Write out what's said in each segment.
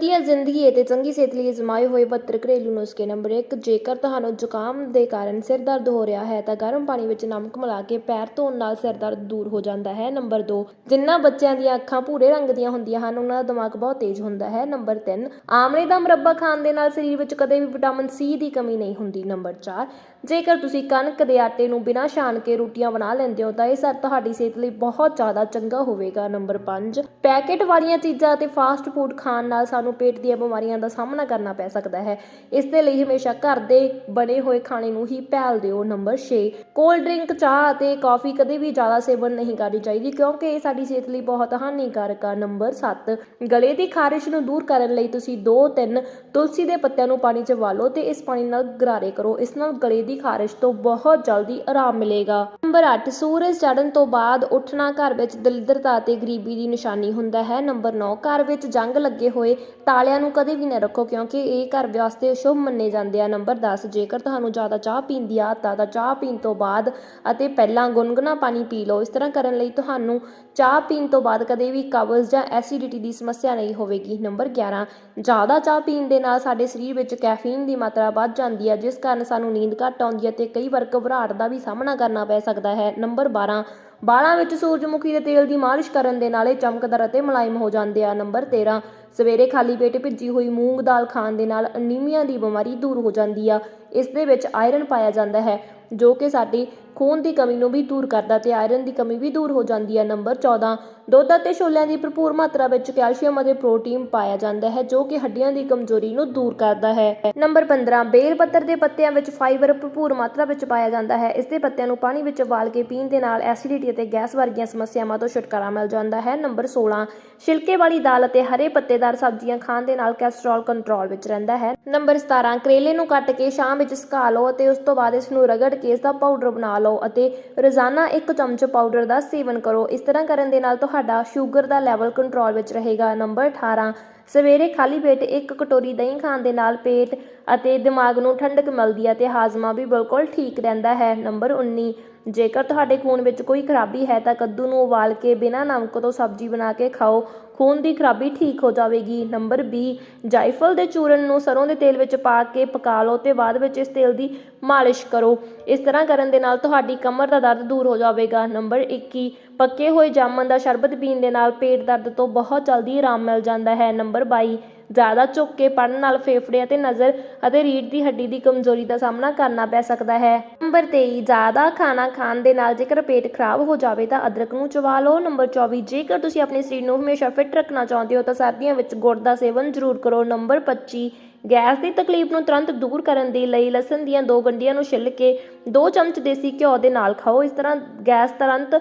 ਵਧੀਆ ਜ਼ਿੰਦਗੀ ਅਤੇ ਚੰਗੀ ਸਿਹਤ ਲਈ ਅਜ਼ਮਾਏ ਹੋਏ 72 ਘਰੇਲੂ ਨੁਸਖੇ ਨੰਬਰ 1 ਜੇਕਰ ਤੁਹਾਨੂੰ ਜ਼ੁਕਾਮ ਦੇ ਕਾਰਨ ਸਿਰ ਦਰਦ ਹੋ ਰਿਹਾ ਹੈ ਤਾਂ ਗਰਮ ਪਾਣੀ ਵਿੱਚ ਨਮਕ ਮਿਲਾ ਕੇ ਪੈਰ ਧੋਣ ਨਾਲ ਸਿਰ ਦਰਦ ਦੂਰ ਹੋ ਜਾਂਦਾ ਹੈ। ਨੰਬਰ 2 ਜਿਨ੍ਹਾਂ ਬੱਚਿਆਂ ਦੀਆਂ ਅੱਖਾਂ ਭੂਰੇ ਰੰਗ ਦੀਆਂ ਹੁੰਦੀਆਂ ਹਨ, ਉਹਨਾਂ ਦਾ ਦਿਮਾਗ ਬਹੁਤ ਤੇਜ਼ ਹੁੰਦਾ ਹੈ। ਨੰਬਰ 3 ਆਮਲੇ ਦਾ ਮੁਰੱਬਾ ਖਾਣ ਦੇ ਨਾਲ ਸਰੀਰ ਵਿੱਚ ਕਦੇ ਵੀ ਵਿਟਾਮਿਨ ਸੀ ਦੀ ਕਮੀ ਨਹੀਂ ਹੁੰਦੀ। ਨੰਬਰ 4 ਜੇਕਰ ਤੁਸੀਂ ਕਣਕ ਦੇ ਆਟੇ ਨੂੰ ਬਿਨਾਂ ਛਾਣ ਕੇ ਰੋਟੀਆਂ ਬਣਾ ਲੈਂਦੇ ਹੋ ਤਾਂ ਇਹ ਸਰ ਤੁਹਾਡੀ ਸਿਹਤ ਲਈ ਬਹੁਤ ਜ਼ਿਆਦਾ ਚੰਗਾ ਹੋਵੇਗਾ। ਨੰਬਰ 5 ਪੈਕੇਟ ਵਾਲੀਆਂ ਚੀਜ਼ਾਂ ਅਤੇ ਫਾਸਟ ਫੂਡ ਖਾਣ ਨਾਲ ਸਾਨੂੰ ਪੇਟ ਦੀਆਂ ਬਿਮਾਰੀਆਂ ਦਾ ਸਾਹਮਣਾ ਕਰਨਾ ਪੈ ਸਕਦਾ ਹੈ। ਇਸ ਦੇ ਲਈ ਹਮੇਸ਼ਾ ਘਰ ਦੇ ਬਣੇ ਹੋਏ ਖਾਣੇ ਨੂੰ ਹੀ ਪਹਿਲ ਦਿਓ। ਨੰਬਰ 6 ਕੋਲਡ ਡਰਿੰਕ ਚਾਹ ਅਤੇ ਕਾਫੀ ਕਦੇ ਵੀ ਜ਼ਿਆਦਾ ਸੇਵਨ ਨਹੀਂ ਕਰਨੀ ਚਾਹੀਦੀ, ਕਿਉਂਕਿ ਇਹ ਸਾਡੀ ਸਿਹਤ ਲਈ ਬਹੁਤ ਹਾਨੀਕਾਰਕ ਆ। ਨੰਬਰ 7 ਗਲੇ ਦੀ ਖਾਰਿਸ਼ ਨੂੰ ਦੂਰ ਕਰਨ ਲਈ ਤੁਸੀਂ 2-3 ਤੁਲਸੀ ਦੇ ਪੱਤਿਆਂ ਨੂੰ ਪਾਣੀ 'ਚ ਵਾਲੋ ਤੇ ਇਸ ਪਾਣੀ ਨਾਲ ਗਰਾਰੇ ਕਰੋ। ਇਸ ਨਾਲ ਗਲੇ ਦੀ ਖਾਰਿਸ਼ ਤੋਂ ਬਹੁਤ ਜਲਦੀ ਆਰਾਮ ਮਿਲੇਗਾ। ਨੰਬਰ 8 ਸੂਰਜ ਚੜ੍ਹਨ ਤੋਂ ਬਾਅਦ ਉੱਠਣਾ ਘਰ ਵਿੱਚ ਦਲਿੱਦਰਤਾ ਅਤੇ ਗਰੀਬੀ ਦੀ ਨਿਸ਼ਾਨੀ ਹੁੰਦਾ ਹੈ। ਨੰਬਰ 9 ਘਰ ਵਿੱਚ ਜੰਗ ਲੱਗੇ ਹੋਏ ਤਾਲਿਆਂ ਨੂੰ ਕਦੇ ਵੀ ਨਾ ਰੱਖੋ, ਕਿਉਂਕਿ ਇਹ ਘਰ ਵਾਸਤੇ ਸ਼ੁਭ ਮੰਨੇ ਜਾਂਦੇ ਆ। ਨੰਬਰ 10 ਜੇਕਰ ਤੁਹਾਨੂੰ ਜ਼ਿਆਦਾ ਚਾਹ ਪੀਣ ਦੀ ਆਦਤ ਆ, ਤਾਂ ਚਾਹ ਪੀਣ ਤੋਂ ਬਾਅਦ ਅਤੇ ਪਹਿਲਾਂ ਗੁਨਗੁਨਾ ਪਾਣੀ ਪੀ ਲਓ। ਇਸ ਤਰ੍ਹਾਂ ਕਰਨ ਲਈ ਤੁਹਾਨੂੰ ਚਾਹ ਪੀਣ ਤੋਂ ਬਾਅਦ ਕਦੇ ਵੀ ਕਬਜ਼ ਜਾਂ ਐਸੀਡਿਟੀ ਦੀ ਸਮੱਸਿਆ ਨਹੀਂ ਹੋਵੇਗੀ। ਨੰਬਰ 11 ਜ਼ਿਆਦਾ ਚਾਹ ਪੀਣ ਦੇ ਨਾਲ ਸਾਡੇ ਸਰੀਰ ਵਿੱਚ ਕੈਫੀਨ ਦੀ ਮਾਤਰਾ ਵੱਧ ਜਾਂਦੀ ਹੈ ਜਿਸ ਕਾਰਨ ਸਾਨੂੰ ਨੀਂਦ ਘੱਟ ਆਉਂਦੀ ਹੈ ਤੇ ਕਈ ਵਾਰ ਘਬਰਾਹਟ ਦਾ ਵੀ ਸਾਹਮਣਾ ਕਰਨਾ ਪੈ ਸਕਦਾ ਹੈ। ਨੰਬਰ 12 ਬਾਲਾਂ ਵਿੱਚ ਸੂਰਜਮੁਖੀ ਦੇ ਤੇਲ ਦੀ ਮਾਲਿਸ਼ ਕਰਨ ਦੇ ਨਾਲ ਇਹ ਚਮਕਦਾਰ ਅਤੇ ਮੁਲਾਇਮ ਹੋ ਜਾਂਦੇ ਆ। ਨੰਬਰ 13 ਸਵੇਰੇ ਖਾਲੀ ਪੇਟ ਭਿੱਜੀ ਹੋਈ ਮੂੰਗ ਦਾਲ ਖਾਣ ਦੇ ਨਾਲ ਅਨੀਮੀਆ ਦੀ ਬਿਮਾਰੀ ਦੂਰ ਹੋ ਜਾਂਦੀ ਆ। ਇਸ ਦੇ ਵਿੱਚ ਆਇਰਨ ਪਾਇਆ ਜਾਂਦਾ ਹੈ, ਜੋ ਕਿ ਸਾਡੀ ਖੂਨ ਦੀ ਕਮੀ ਨੂੰ ਵੀ ਦੂਰ ਕਰਦਾ ਤੇ ਆਇਰਨ ਦੀ ਕਮੀ ਵੀ ਦੂਰ ਹੋ ਜਾਂਦੀ ਹੈ। ਨੰਬਰ 14 ਦੁੱਧ ਅਤੇ ਛੋਲਿਆਂ ਦੀ ਭਰਪੂਰ ਮਾਤਰਾ ਵਿੱਚ ਕੈਲਸ਼ੀਅਮ ਅਤੇ ਪ੍ਰੋਟੀਨ ਪਾਇਆ ਜਾਂਦਾ ਹੈ, ਜੋ ਕਿ ਹੱਡੀਆਂ ਦੀ ਕਮਜ਼ੋਰੀ ਨੂੰ ਦੂਰ ਕਰਦਾ ਹੈ। ਨੰਬਰ 15 ਬੇਲ ਪੱਤਰ ਦੇ ਪੱਤਿਆਂ ਵਿੱਚ ਫਾਈਬਰ ਭਰਪੂਰ ਮਾਤਰਾ ਵਿੱਚ ਪਾਇਆ ਜਾਂਦਾ ਹੈ। ਇਸ ਦੇ ਪੱਤਿਆਂ ਨੂੰ ਪਾਣੀ ਵਿੱਚ ਉਬਾਲ ਕੇ ਪੀਣ ਦੇ ਨਾਲ ਐਸਿਡਿਟੀ ਅਤੇ ਗੈਸ ਵਰਗੀਆਂ ਸਮੱਸਿਆਵਾਂ ਤੋਂ ਛੁਟਕਾਰਾ ਮਿਲ ਜਾਂਦਾ ਹੈ। ਨੰਬਰ 16 ਛਿਲਕੇ ਵਾਲੀ ਦਾਲ ਅਤੇ ਹਰੇ ਪੱਤੇਦਾਰ ਸਬਜ਼ੀਆਂ ਖਾਣ ਦੇ ਨਾਲ ਕੋਲੇਸਟ੍ਰੋਲ ਕੰਟਰੋਲ ਵਿੱਚ ਰਹਿੰਦਾ ਹੈ। ਨੰਬਰ 17 ਕਰੇਲੇ ਨੂੰ ਕੱਟ ਕੇ ਸ਼ਾਮ ਵਿੱਚ ਸੁਕਾ ਲਓ ਅਤੇ ਉਸ ਤੋਂ ਬਾਅਦ ਇਸ ਨੂੰ ਰਗੜ ਕੇ ਇਸ ਦਾ ਪਾਊਡਰ ਬਣਾ ਲਓ। ਅਤੇ ਰੋਜ਼ਾਨਾ ਇੱਕ ਚਮਚ ਪਾਊਡਰ ਦਾ ਸੇਵਨ ਕਰੋ। ਇਸ ਤਰ੍ਹਾਂ ਕਰਨ ਦੇ ਨਾਲ ਤੁਹਾਡਾ ਸ਼ੂਗਰ ਦਾ ਲੈਵਲ ਕੰਟਰੋਲ ਵਿੱਚ ਰਹੇਗਾ। ਨੰਬਰ 18 ਸਵੇਰੇ ਖਾਲੀ ਪੇਟ ਇੱਕ ਕਟੋਰੀ ਦਹੀਂ ਖਾਣ ਦੇ ਨਾਲ ਪੇਟ ਅਤੇ ਦਿਮਾਗ ਨੂੰ ਠੰਡਕ ਮਿਲਦੀ ਹੈ ਤੇ ਹਾਜ਼ਮਾ ਵੀ ਬਿਲਕੁਲ ਠੀਕ ਰਹਿੰਦਾ ਹੈ। ਨੰਬਰ 19 ਜੇਕਰ ਤੁਹਾਡੇ ਖੂਨ ਵਿੱਚ ਕੋਈ ਖਰਾਬੀ ਹੈ ਤਾਂ ਕੱਦੂ ਨੂੰ ਉਬਾਲ ਕੇ ਬਿਨਾਂ ਨਮਕ ਤੋਂ ਸਬਜ਼ੀ ਬਣਾ ਕੇ ਖਾਓ। ਖੂਨ ਦੀ ਖਰਾਬੀ ਠੀਕ ਹੋ ਜਾਵੇਗੀ। ਨੰਬਰ 20 ਜਾਇਫਲ ਦੇ ਚੂਰਨ ਨੂੰ ਸਰੋਂ ਦੇ ਤੇਲ ਵਿੱਚ ਪਾ ਕੇ ਪਕਾ ਲਓ ਤੇ ਬਾਅਦ ਵਿੱਚ ਇਸ ਤੇਲ ਦੀ ਮਾਲਿਸ਼ ਕਰੋ। ਇਸ ਤਰ੍ਹਾਂ ਕਰਨ ਦੇ ਨਾਲ ਤੁਹਾਡੀ ਕਮਰ ਦਾ ਦਰਦ ਦੂਰ ਹੋ ਜਾਵੇਗਾ। ਨੰਬਰ 21 ਪੱਕੇ ਹੋਏ ਜਾਮਨ ਦਾ ਸ਼ਰਬਤ ਪੀਣ ਦੇ ਨਾਲ ਪੇਟ ਦਰਦ ਤੋਂ ਬਹੁਤ ਜਲਦੀ ਆਰਾਮ ਮਿਲ ਜਾਂਦਾ ਹੈ। ਨੰਬਰ 22 ਜ਼ਿਆਦਾ ਝੁੱਕ ਪੜਨ ਨਾਲ ਫੇਫੜੇ ਅਤੇ ਨਜ਼ਰ ਅਤੇ ਰੀੜ੍ਹ ਦੀ ਹੱਡੀ ਦੀ ਕਮਜ਼ੋਰੀ ਦਾ ਸਾਹਮਣਾ ਕਰਨਾ ਪੈ ਸਕਦਾ ਹੈ। ਨੰਬਰ 23 ਜ਼ਿਆਦਾ ਖਾਣਾ ਖਾਣ ਦੇ ਨਾਲ ਜੇਕਰ ਪੇਟ ਖਰਾਬ ਹੋ ਜਾਵੇ ਤਾਂ ਅਦਰਕ ਨੂੰ ਚਬਾ ਲਓ। ਨੰਬਰ 24 ਜੇਕਰ ਤੁਸੀਂ ਆਪਣੇ ਸਰੀਰ ਨੂੰ ਹਮੇਸ਼ਾ ਫਿੱਟ ਰੱਖਣਾ ਚਾਹੁੰਦੇ ਹੋ ਤਾਂ ਸਰਦੀਆਂ ਵਿੱਚ ਗੁੜ ਦਾ ਸੇਵਨ ਜ਼ਰੂਰ ਕਰੋ। ਨੰਬਰ 25 ਗੈਸ ਦੀ ਤਕਲੀਫ ਨੂੰ ਤੁਰੰਤ ਦੂਰ ਕਰਨ ਦੇ ਲਈ ਲਸਣ ਦੀਆਂ ਦੋ ਗੰਢੀਆਂ ਨੂੰ ਛਿੱਲ ਕੇ 2 ਚਮਚ ਦੇਸੀ ਘਿਓ ਦੇ ਨਾਲ ਖਾਓ। ਇਸ ਤਰ੍ਹਾਂ ਗੈਸ ਤੁਰੰਤ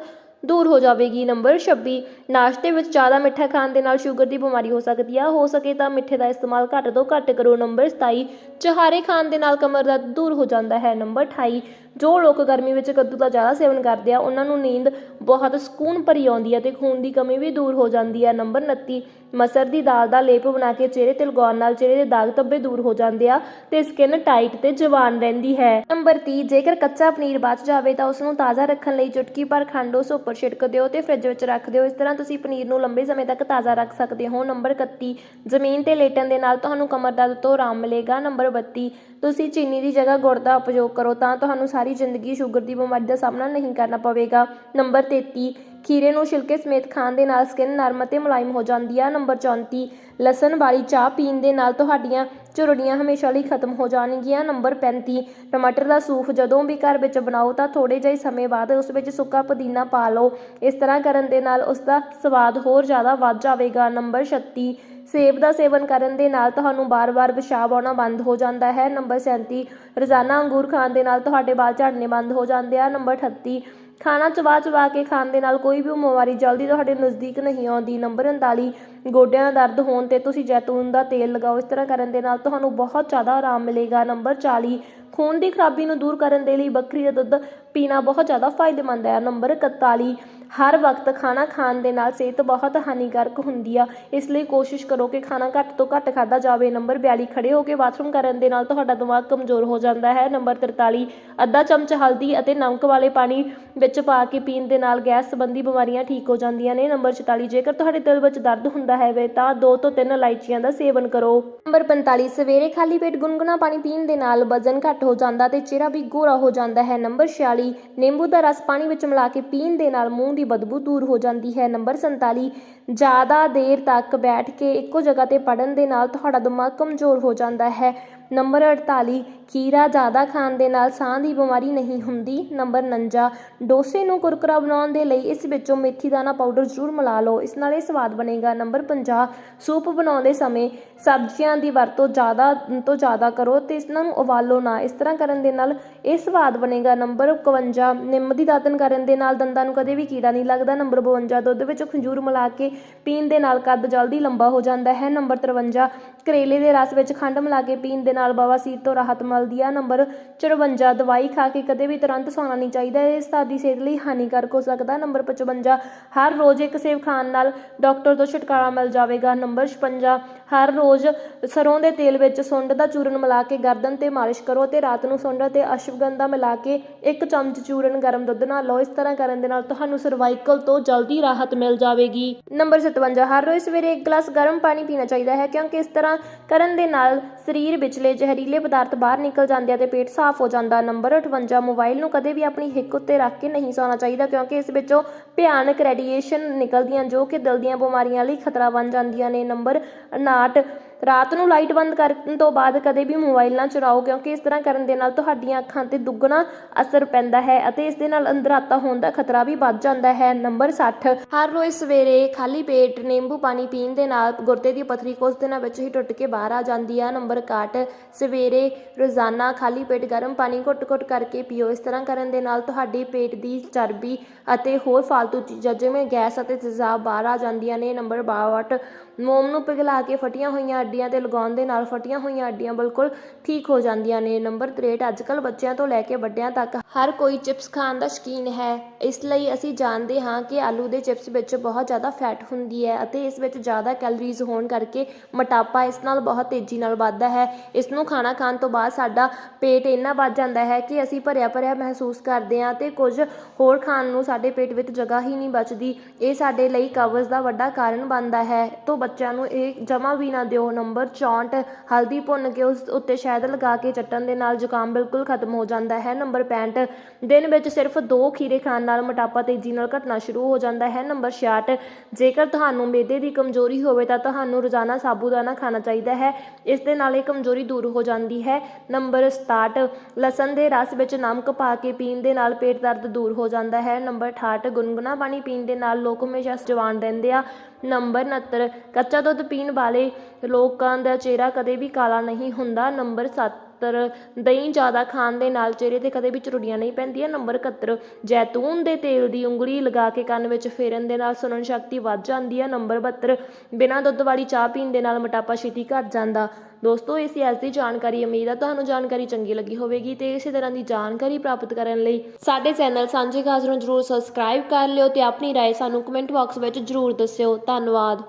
ਦੂਰ ਹੋ ਜਾਵੇਗੀ। ਨੰਬਰ 26 ਨਾਸ਼ਤੇ ਵਿੱਚ ਜ਼ਿਆਦਾ ਮਿੱਠਾ ਖਾਣ ਦੇ ਨਾਲ ਸ਼ੂਗਰ ਦੀ ਬਿਮਾਰੀ ਹੋ ਸਕਦੀ ਆ। ਹੋ ਸਕੇ ਤਾਂ ਮਿੱਠੇ ਦਾ ਇਸਤੇਮਾਲ ਘੱਟ ਤੋਂ ਘੱਟ ਕਰੋ। ਨੰਬਰ 27 ਚਹਾਰੇ ਖਾਣ ਦੇ ਨਾਲ ਕਮਰ ਦਰਦ ਦੂਰ ਹੋ ਜਾਂਦਾ ਹੈ। ਨੰਬਰ 28 ਜੋ ਲੋਕ ਗਰਮੀ ਵਿੱਚ ਕੱਦੂ ਦਾ ਜ਼ਿਆਦਾ ਸੇਵਨ ਕਰਦੇ ਆ, ਉਹਨਾਂ ਨੂੰ ਨੀਂਦ ਬਹੁਤ ਸਕੂਨ ਭਰੀ ਆਉਂਦੀ ਹੈ ਤੇ ਖੂਨ ਦੀ ਕਮੀ ਵੀ ਦੂਰ ਹੋ ਜਾਂਦੀ ਹੈ। ਨੰਬਰ 29 ਮਸਰ ਦੀ ਦਾਲ ਦਾ ਲੇਪ ਬਣਾ ਕੇ ਚਿਹਰੇ ਤੇ ਲਗਾਉਣ ਨਾਲ ਚਿਹਰੇ ਦੇ ਦਾਗ ਧੱਬੇ ਦੂਰ ਹੋ ਜਾਂਦੇ ਆ ਤੇ ਸਕਿਨ ਟਾਈਟ ਤੇ ਜਵਾਨ ਰਹਿੰਦੀ ਹੈ। ਨੰਬਰ 30 ਜੇਕਰ ਕੱਚਾ ਪਨੀਰ ਬਚ ਜਾਵੇ ਤਾਂ ਉਸ ਨੂੰ ਤਾਜ਼ਾ ਰੱਖਣ ਲਈ ਚੁਟਕੀ ਭਰ ਖੰਡ ਉਸ ਉੱਪਰ ਛਿੜਕ ਦਿਓ ਤੇ ਫ੍ਰਿਜ ਵਿੱਚ ਰੱਖ ਦਿਓ। ਇਸ ਤਰ੍ਹਾਂ ਤੁਸੀਂ ਪਨੀਰ ਨੂੰ ਲੰਬੇ ਸਮੇਂ ਤੱਕ ਤਾਜ਼ਾ ਰੱਖ ਸਕਦੇ ਹੋ। ਨੰਬਰ 31 ਜ਼ਮੀਨ ਤੇ ਲੇਟਣ ਦੇ ਨਾਲ ਤੁਹਾਨੂੰ ਕਮਰ ਦਰਦ ਤੋਂ ਆਰਾਮ ਮਿਲੇਗਾ। ਨੰਬਰ 32 ਤੁਸੀਂ ਚੀਨੀ ਦੀ ਜਗ੍ਹਾ ਗੁੜ ਦਾ ਉਪਯੋਗ ਕਰੋ ਤਾਂ ਤੁਹਾਨੂੰ ਸਾਰੀ ਜ਼ਿੰਦਗੀ ਸ਼ੂਗਰ ਦੀ ਬਿਮਾਰੀ ਦਾ ਸਾਹਮਣਾ ਨਹੀਂ ਕਰਨਾ ਪਵੇਗਾ। ਨੰਬਰ 33 ਖੀਰੇ ਨੂੰ ਛਿਲਕੇ ਸਮੇਤ ਖਾਣ ਦੇ ਨਾਲ ਸਕਿਨ ਨਰਮ ਅਤੇ ਮੁਲਾਇਮ ਹੋ ਜਾਂਦੀ ਆ। ਨੰਬਰ 34 ਲਸਣ ਵਾਲੀ ਚਾਹ ਪੀਣ ਦੇ ਨਾਲ ਤੁਹਾਡੀਆਂ ਝੁਰੜੀਆਂ ਹਮੇਸ਼ਾ ਲਈ ਖਤਮ ਹੋ ਜਾਣਗੀਆਂ। ਨੰਬਰ 35 ਟਮਾਟਰ ਦਾ ਸੂਪ ਜਦੋਂ ਵੀ ਘਰ ਵਿੱਚ ਬਣਾਓ ਤਾਂ ਥੋੜੇ ਜਿਹੇ ਸਮੇਂ ਬਾਅਦ ਉਸ ਵਿੱਚ ਸੁੱਕਾ ਪੁਦੀਨਾ ਪਾ ਲਓ। ਇਸ ਤਰ੍ਹਾਂ ਕਰਨ ਦੇ ਨਾਲ ਉਸ ਦਾ ਸਵਾਦ ਹੋਰ ਜ਼ਿਆਦਾ ਵੱਧ ਜਾਵੇਗਾ। ਨੰਬਰ 36 ਸੇਬ ਦਾ ਸੇਵਨ ਕਰਨ ਦੇ ਨਾਲ ਤੁਹਾਨੂੰ ਬਾਰ-ਬਾਰ ਪਿਸ਼ਾਬ ਆਉਣਾ ਬੰਦ ਹੋ ਜਾਂਦਾ ਹੈ। ਨੰਬਰ 37 ਰੋਜ਼ਾਨਾ ਅੰਗੂਰ ਖਾਣ ਦੇ ਨਾਲ ਤੁਹਾਡੇ ਵਾਲ ਝੜਨੇ ਬੰਦ ਹੋ ਜਾਂਦੇ ਆ। ਨੰਬਰ 38 ਖਾਣਾ ਚਬਾ ਚਬਾ ਕੇ ਖਾਣ ਦੇ ਨਾਲ ਕੋਈ ਵੀ ਬਿਮਾਰੀ ਜਲਦੀ ਤੁਹਾਡੇ ਨਜ਼ਦੀਕ ਨਹੀਂ ਆਉਂਦੀ। ਨੰਬਰ 39 ਗੋਡਿਆਂ ਦਾ ਦਰਦ ਹੋਣ ਤੇ ਤੁਸੀਂ ਜੈਤੂਨ ਦਾ ਤੇਲ ਲਗਾਓ। ਇਸ ਤਰ੍ਹਾਂ ਕਰਨ ਦੇ ਨਾਲ ਤੁਹਾਨੂੰ ਬਹੁਤ ਜ਼ਿਆਦਾ ਆਰਾਮ ਮਿਲੇਗਾ। ਨੰਬਰ 40 ਖੂਨ ਦੀ ਖਰਾਬੀ ਨੂੰ ਦੂਰ ਕਰਨ ਦੇ ਲਈ ਬੱਕਰੀ ਦਾ ਦੁੱਧ ਪੀਣਾ ਬਹੁਤ ਜ਼ਿਆਦਾ ਫਾਇਦੇਮੰਦ ਹੈ। ਨੰਬਰ 41 ਹਰ ਵਕਤ ਖਾਣਾ ਖਾਣ ਦੇ ਨਾਲ ਸਿਹਤ ਬਹੁਤ ਹਾਨੀਕਾਰਕ ਹੁੰਦੀ ਆ। ਇਸ ਲਈ ਕੋਸ਼ਿਸ਼ ਕਰੋ ਕਿ ਖਾਣਾ ਘੱਟ ਤੋਂ ਘੱਟ ਖਾਧਾ ਜਾਵੇ। ਨੰਬਰ 42 ਖੜੇ ਹੋ ਕੇ ਬਾਥਰੂਮ ਕਰਨ ਦੇ ਨਾਲ ਤੁਹਾਡਾ ਦਿਮਾਗ ਕਮਜ਼ੋਰ ਹੋ ਜਾਂਦਾ ਹੈ। ਨੰਬਰ 43 ਅੱਧਾ ਚਮਚ ਹਲਦੀ ਅਤੇ ਨਮਕ ਵਾਲੇ ਪਾਣੀ ਵਿੱਚ ਪਾ ਕੇ ਪੀਣ ਦੇ ਨਾਲ ਗੈਸ ਸੰਬੰਧੀ ਬਿਮਾਰੀਆਂ ਠੀਕ ਹੋ ਜਾਂਦੀਆਂ ਨੇ। ਨੰਬਰ 44 ਜੇਕਰ ਤੁਹਾਡੇ ਦਿਲ ਵਿੱਚ ਦਰਦ ਹੁੰਦਾ ਹੈ ਤਾਂ 2 ਤੋਂ 3 ਇਲਾਇਚੀਆਂ ਦਾ ਸੇਵਨ ਕਰੋ। ਨੰਬਰ 45 ਸਵੇਰੇ ਖਾਲੀ ਪੇਟ ਗੁਨਗੁਣਾ ਪਾਣੀ ਪੀਣ ਦੇ ਨਾਲ ਵਜ਼ਨ ਘੱਟ ਹੋ ਜਾਂਦਾ ਤੇ ਚਿਹਰਾ ਵੀ ਗੋਰਾ ਹੋ ਜਾਂਦਾ ਹੈ। ਨੰਬਰ 46 ਨਿੰਬੂ ਦਾ ਰਸ ਪਾਣੀ ਵਿੱਚ ਮਿਲਾ ਕੇ ਪੀਣ ਦੇ ਨਾਲ ਮੂੰਹ ਦੀ ਬਦਬੂ ਦੂਰ ਹੋ ਜਾਂਦੀ ਹੈ। ਨੰਬਰ 47 ਜ਼ਿਆਦਾ ਦੇਰ ਤੱਕ ਬੈਠ ਕੇ ਇੱਕੋ ਜਗ੍ਹਾ ਤੇ ਪੜ੍ਹਨ ਦੇ ਨਾਲ ਤੁਹਾਡਾ ਦਿਮਾਗ ਕਮਜ਼ੋਰ ਹੋ ਜਾਂਦਾ ਹੈ। ਨੰਬਰ 48 ਖੀਰਾ ਜ਼ਿਆਦਾ ਖਾਣ ਦੇ ਨਾਲ ਸਾਹ ਦੀ ਬਿਮਾਰੀ ਨਹੀਂ ਹੁੰਦੀ। ਨੰਬਰ 49 ਡੋਸੇ ਨੂੰ ਕੁਰਕਰਾ ਬਣਾਉਣ ਦੇ ਲਈ ਇਸ ਵਿੱਚੋਂ ਮੇਥੀ ਦਾਣਾ ਪਾਊਡਰ ਜ਼ਰੂਰ ਮਿਲਾ ਲਓ। ਇਸ ਨਾਲ ਇਹ ਸਵਾਦ ਬਣੇਗਾ। ਨੰਬਰ 50 ਸੂਪ ਬਣਾਉਂਦੇ ਸਮੇਂ ਸਬਜ਼ੀਆਂ ਦੀ ਵਰਤੋਂ ਜ਼ਿਆਦਾ, ਤੋਂ ਜ਼ਿਆਦਾ ਕਰੋ ਅਤੇ ਇਹਨਾਂ ਨੂੰ ਉਬਾਲੋ ਨਾ। ਇਸ ਤਰ੍ਹਾਂ ਕਰਨ ਦੇ ਨਾਲ ਇਹ ਸਵਾਦ ਬਣੇਗਾ। ਨੰਬਰ 51 ਨਿੰਮ ਦੀ ਦਾਤਨ ਕਰਨ ਦੇ ਨਾਲ ਦੰਦਾਂ ਨੂੰ ਕਦੇ ਵੀ ਕੀੜਾ ਨਹੀਂ ਲੱਗਦਾ। ਨੰਬਰ 52 ਦੁੱਧ ਵਿੱਚ ਖੰਜੂਰ ਮਿਲਾ ਕੇ ਪੀਣ ਦੇ ਨਾਲ ਕੱਦ ਜਲਦੀ ਲੰਬਾ ਹੋ ਜਾਂਦਾ ਹੈ। ਨੰਬਰ 53 ਕਰੇਲੇ ਦੇ ਰਸ ਵਿੱਚ ਖੰਡ ਮਿਲਾ ਕੇ ਪੀਣ ਦੇ ਨਾਲ ਬਵਾਸੀਰ ਤੋਂ ਰਾਹਤ ਮਿਲਦੀ ਆ। ਨੰਬਰ 54 ਦਵਾਈ ਖਾ ਕੇ ਕਦੇ ਵੀ ਤੁਰੰਤ ਸੌਣਾ ਨਹੀਂ ਚਾਹੀਦਾ। ਇਹ ਸਾਡੀ ਸਿਹਤ ਲਈ ਹਾਨੀਕਾਰਕ ਹੋ ਸਕਦਾ। ਨੰਬਰ 55 ਹਰ ਰੋਜ਼ ਇੱਕ ਸੇਬ ਖਾਣ ਨਾਲ ਡਾਕਟਰ ਤੋਂ ਛੁਟਕਾਰਾ ਮਿਲ ਜਾਵੇਗਾ। ਨੰਬਰ 56 ਹਰ ਰੋਜ਼ ਸਰੋਂ ਦੇ ਤੇਲ ਵਿੱਚ ਸੁੰਡ ਦਾ ਚੂਰਨ ਮਿਲਾ ਕੇ ਗਰਦਨ ਤੇ ਮਾਲਿਸ਼ ਕਰੋ ਤੇ ਰਾਤ ਨੂੰ ਸੁੰਡ ਅਤੇ ਅਸ਼ਵਗੰਧਾ ਮਿਲਾ ਕੇ ਇੱਕ ਚਮਚ ਚੂਰਨ ਗਰਮ ਦੁੱਧ ਨਾਲ ਲਓ। ਇਸ ਤਰ੍ਹਾਂ ਕਰਨ ਦੇ ਨਾਲ ਤੁਹਾਨੂੰ ਸਰਵਾਈਕਲ ਤੋਂ ਜਲਦੀ ਰਾਹਤ ਮਿਲ ਜਾਵੇਗੀ। ਨੰਬਰ 57 ਹਰ ਰੋਜ਼ ਸਵੇਰੇ ਇੱਕ ਗਲਾਸ ਗਰਮ ਪਾਣੀ ਪੀਣਾ ਚਾਹੀਦਾ ਹੈ ਕਿਉਂਕਿ ਇਸ ਤਰ੍ਹਾਂ ਕਰਨ ਦੇ ਨਾਲ ਸਰੀਰ ਵਿਚਲੇ ਜ਼ਹਿਰੀਲੇ ਪਦਾਰਥ ਬਾਹਰ ਨਿਕਲ ਜਾਂਦੇ ਆ ਤੇ ਪੇਟ ਸਾਫ਼ ਹੋ ਜਾਂਦਾ। ਨੰਬਰ 58 ਮੋਬਾਈਲ ਨੂੰ ਕਦੇ ਵੀ ਆਪਣੀ ਹਿੱਕ ਉੱਤੇ ਰੱਖ ਕੇ ਨਹੀਂ ਸੌਣਾ ਚਾਹੀਦਾ ਕਿਉਂਕਿ ਇਸ ਵਿੱਚੋਂ ਭਿਆਨਕ ਰੇਡੀਏਸ਼ਨ ਨਿਕਲਦੀਆਂ ਜੋ ਕਿ ਦਿਲ ਦੀਆਂ ਬਿਮਾਰੀਆਂ ਲਈ ਖਤਰਾ ਬਣ ਜਾਂਦੀਆਂ ਨੇ। ਨੰਬਰ 59 ਰਾਤ ਨੂੰ ਲਾਈਟ ਬੰਦ ਕਰਨ ਤੋਂ ਬਾਅਦ ਕਦੇ ਵੀ ਮੋਬਾਈਲ ਨਾ ਚਲਾਓ ਕਿਉਂਕਿ ਇਸ ਤਰ੍ਹਾਂ ਕਰਨ ਦੇ ਨਾਲ ਤੁਹਾਡੀਆਂ ਅੱਖਾਂ ਤੇ ਦੁੱਗਣਾ ਅਸਰ ਪੈਂਦਾ ਹੈ ਅਤੇ ਇਸ ਦੇ ਨਾਲ ਅੰਧਰਾਤਾ ਹੋਣ ਦਾ ਖਤਰਾ ਵੀ ਵੱਧ ਜਾਂਦਾ ਹੈ। ਨੰਬਰ 60 ਹਰ ਰੋਜ਼ ਸਵੇਰੇ ਖਾਲੀ ਪੇਟ ਨਿੰਬੂ ਪਾਣੀ ਪੀਣ ਦੇ ਨਾਲ ਗੁਰਦੇ ਦੀ ਪਥਰੀ ਕੁਝ ਦਿਨਾਂ ਵਿੱਚ ਹੀ ਟੁੱਟ ਕੇ ਬਾਹਰ ਆ ਜਾਂਦੀ ਹੈ ਨੰਬਰ 61 ਸਵੇਰੇ ਰੋਜ਼ਾਨਾ ਖਾਲੀ ਪੇਟ ਗਰਮ ਪਾਣੀ ਘੁੱਟ-ਘੁੱਟ ਕਰਕੇ ਪੀਓ। ਇਸ ਤਰ੍ਹਾਂ ਕਰਨ ਦੇ ਨਾਲ ਤੁਹਾਡੀ ਪੇਟ ਦੀ ਚਰਬੀ ਅਤੇ ਹੋਰ ਫालतू ਚੀਜ਼ਾਂ ਜਿਵੇਂ ਗੈਸ ਅਤੇ ਤੇਜ਼ਾਬ ਬਾਹਰ ਆ ਜਾਂਦੀਆਂ ਨੇ। ਨੰਬਰ 62 ਮੋਮ ਨੂੰ ਪਿਘਲਾ ਕੇ ਫਟੀਆਂ ਹੋਈਆਂ ਅੱਡੀਆਂ ਤੇ ਲਗਾਉਣ ਦੇ ਨਾਲ ਫਟੀਆਂ ਹੋਈਆਂ ਅੱਡੀਆਂ ਬਿਲਕੁਲ ਠੀਕ ਹੋ ਜਾਂਦੀਆਂ ਨੇ। ਨੰਬਰ 63 ਅੱਜਕੱਲ ਬੱਚਿਆਂ ਤੋਂ ਲੈ ਕੇ ਵੱਡਿਆਂ ਤੱਕ ਹਰ ਕੋਈ ਚਿਪਸ ਖਾਣ ਦਾ ਸ਼ੌਕੀਨ ਹੈ। ਇਸ ਲਈ ਅਸੀਂ ਜਾਣਦੇ ਹਾਂ ਕਿ ਆਲੂ ਦੇ ਚਿਪਸ ਵਿੱਚ ਬਹੁਤ ਜ਼ਿਆਦਾ ਫੈਟ ਹੁੰਦੀ ਹੈ ਅਤੇ ਇਸ ਵਿੱਚ ਜ਼ਿਆਦਾ ਕੈਲਰੀਜ਼ ਹੋਣ ਕਰਕੇ ਮੋਟਾਪਾ ਇਸ ਨਾਲ ਬਹੁਤ ਤੇਜ਼ੀ ਨਾਲ ਵੱਧਦਾ ਹੈ। ਇਸ ਨੂੰ ਖਾਣਾ ਖਾਣ ਤੋਂ ਬਾਅਦ ਸਾਡਾ ਪੇਟ ਇੰਨਾ ਵੱਧ ਜਾਂਦਾ ਹੈ ਕਿ ਅਸੀਂ ਭਰਿਆ ਭਰਿਆ ਮਹਿਸੂਸ ਕਰਦੇ ਹਾਂ ਤੇ ਕੁਝ ਹੋਰ ਖਾਣ ਨੂੰ ਸਾਡੇ ਪੇਟ ਵਿੱਚ ਜਗ੍ਹਾ ਹੀ ਨਹੀਂ ਬਚਦੀ। ਇਹ ਸਾਡੇ ਲਈ ਕਬਜ਼ ਦਾ ਵੱਡਾ ਕਾਰਨ ਬਣਦਾ ਹੈ। ਤੋਂ ਬੱਚਿਆਂ ਨੂੰ ਇਹ ਜਮਾ ਵੀ ਨਾ ਦਿਓ ਨੰਬਰ 64 ਹਲਦੀ ਭੁੰਨ ਕੇ ਉਸ ਉੱਤੇ ਸ਼ਹਿਦ ਲਗਾ ਕੇ ਚੱਟਣ ਦੇ ਨਾਲ ਜ਼ੁਕਾਮ ਬਿਲਕੁਲ ਖਤਮ ਹੋ ਜਾਂਦਾ ਹੈ। ਨੰਬਰ 65 ਦਿਨ ਵਿੱਚ ਸਿਰਫ ਦੋ ਖੀਰੇ ਖਾਣ ਨਾਲ ਮੋਟਾਪਾ ਤੇਜ਼ੀ ਨਾਲ ਘਟਣਾ ਸ਼ੁਰੂ ਹੋ ਜਾਂਦਾ ਹੈ। ਨੰਬਰ 66 ਜੇਕਰ ਤੁਹਾਨੂੰ ਮਿਹਦੇ ਦੀ ਕਮਜ਼ੋਰੀ ਹੋਵੇ ਤਾਂ ਤੁਹਾਨੂੰ ਰੋਜ਼ਾਨਾ ਸਾਬੂਦਾਨਾ ਖਾਣਾ ਚਾਹੀਦਾ ਹੈ। ਇਸ ਦੇ ਨਾਲ ਇਹ ਕਮਜ਼ੋਰੀ ਦੂਰ ਹੋ ਜਾਂਦੀ ਹੈ। ਨੰਬਰ 67 ਲਸਣ ਦੇ ਰਸ ਵਿੱਚ ਨਮਕ ਪਾ ਕੇ ਪੀਣ ਦੇ ਨਾਲ ਪੇਟ ਦਰਦ ਦੂਰ ਹੋ ਜਾਂਦਾ ਹੈ। ਨੰਬਰ 68 ਗੁਨਗੁਣਾ ਪਾਣੀ ਪੀਣ ਦੇ ਨਾਲ ਲੋਕ ਹਮੇਸ਼ਾ ਜਵਾਨ ਰਹਿੰਦੇ ਆ। ਨੰਬਰ 69 ਕੱਚਾ ਦੁੱਧ ਪੀਣ ਵਾਲੇ ਲੋਕਾਂ ਦਾ ਚਿਹਰਾ ਕਦੇ ਵੀ ਕਾਲਾ ਨਹੀਂ ਹੁੰਦਾ। ਨੰਬਰ ਸੱਤ। 70 ਦਹੀਂ ਜ਼ਿਆਦਾ ਖਾਣ ਦੇ ਨਾਲ ਚਿਹਰੇ ਤੇ ਕਦੇ ਵੀ ਝੁਰੜੀਆਂ ਨਹੀਂ ਪੈਂਦੀਆਂ ਨੰਬਰ 71 ਜੈਤੂਨ ਦੇ ਤੇਲ ਦੀ ਉਂਗਲੀ ਲਗਾ ਕੇ ਕੰਨ ਵਿੱਚ ਫੇਰਨ ਦੇ ਨਾਲ ਸੁਣਨ ਸ਼ਕਤੀ ਵੱਧ ਜਾਂਦੀ ਹੈ ਨੰਬਰ 72 ਬਿਨਾਂ ਦੁੱਧ ਵਾਲੀ ਚਾਹ ਪੀਣ ਦੇ ਨਾਲ ਮੋਟਾਪਾ ਛੇਤੀ ਘਟ ਜਾਂਦਾ ਦੋਸਤੋ ਇਹ ਸੀ ਅੱਜ ਦੀ ਜਾਣਕਾਰੀ ਉਮੀਦ ਹੈ ਤੁਹਾਨੂੰ ਜਾਣਕਾਰੀ ਚੰਗੀ ਲੱਗੀ ਹੋਵੇਗੀ ਤੇ ਇਸੇ ਤਰ੍ਹਾਂ ਦੀ ਜਾਣਕਾਰੀ ਪ੍ਰਾਪਤ ਕਰਨ ਲਈ ਸਾਡੇ ਚੈਨਲ ਸਾਂਝੇ ਖਾਸ ਨੂੰ ਜਰੂਰ ਸਬਸਕ੍ਰਾਈਬ ਕਰ ਲਿਓ ਤੇ ਆਪਣੀ رائے ਸਾਨੂੰ ਕਮੈਂਟ ਬਾਕਸ ਵਿੱਚ ਜਰੂਰ ਦੱਸਿਓ ਧੰਨਵਾਦ